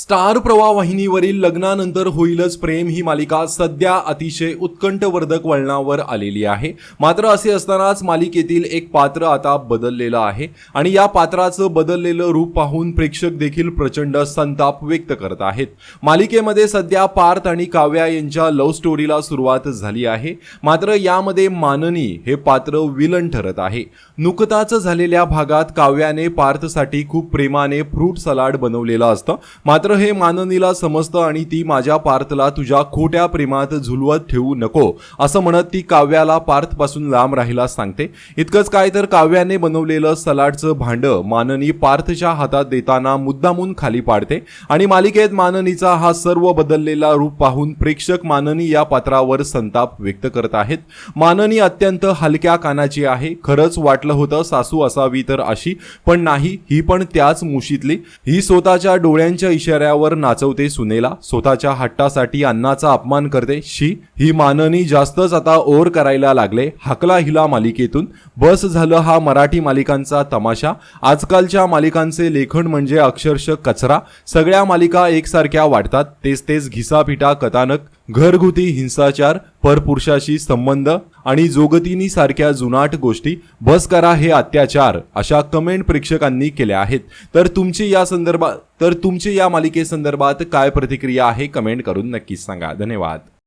Star प्रवाह वाहिनीवरील लग्नानंतर होईलच प्रेम ही मालिका सध्या अतिशय उत्कंठवर्धक वळणावर आलेली आहे. मात्र असे असतानाच मालिकेतील एक पात्र आता बदललेलं आहे आणि या पात्राचं बदललेलं रूप पाहून प्रेक्षक देखील प्रचंड संताप व्यक्त करत आहेत. मालिकेमध्ये सध्या पार्थ आणि काव्या यांच्या लव्ह स्टोरीला सुरुवात झाली आहे. मात्र यामध्ये माननी हे पात्र विलन ठरत आहे. नुकताच झालेल्या भागात काव्याने पार्थसाठी खूप प्रेमाने फ्रूट सलाड बनवलेलं असतं. मात्र हे माननीला समजतं आणि ती माझ्या पार्थला तुझ्या खोट्या प्रेमात झुलवत ठेवू नको असं म्हणत ती काव्याला पार्थपासून लांब राहिला सांगते. इतकंच काय तर काव्याने बनवलेलं सलाडचं भांडं माननी पार्थच्या हातात देताना मुद्दामून खाली पाडते आणि मालिकेत माननीचा हा सर्व बदललेला रूप पाहून प्रेक्षक माननी या पात्रावर संताप व्यक्त करत आहेत. माननी अत्यंत हलक्या कानाची आहे. खरंच वाटलं होतं सासू असावी तर अशी पण नाही ही पण त्याच मुशीतली. ही स्वतःच्या डोळ्यांच्या इशाऱ्यावर नाचवते सुनेला. स्वतःच्या हट्टासाठी अन्नाचा अपमान करते शी. ही माननी जास्तच आता ओर करायला लागले. हकला हिला मालिकेतून. बस झालं हा मराठी मालिकांचा तमाशा. आजकालच्या मालिकांचे लेखन म्हणजे अक्षरशः कचरा. सगळ्या मालिका एकसारख्या वाटतात. तेच तेच घिसापिटा कथानक घरगुती हिंसाचार परपुरुषाशी संबंध आणि जोगतिनी सारख्या जुनाट गोष्टी. बस करा हे अत्याचार अशा कमेंट प्रेक्षकांनी केल्या आहेत. तर तुमची या संदर्भात तर तुमची या मालिकेसंदर्भात काय प्रतिक्रिया आहे कमेंट करून नक्कीच सांगा. धन्यवाद.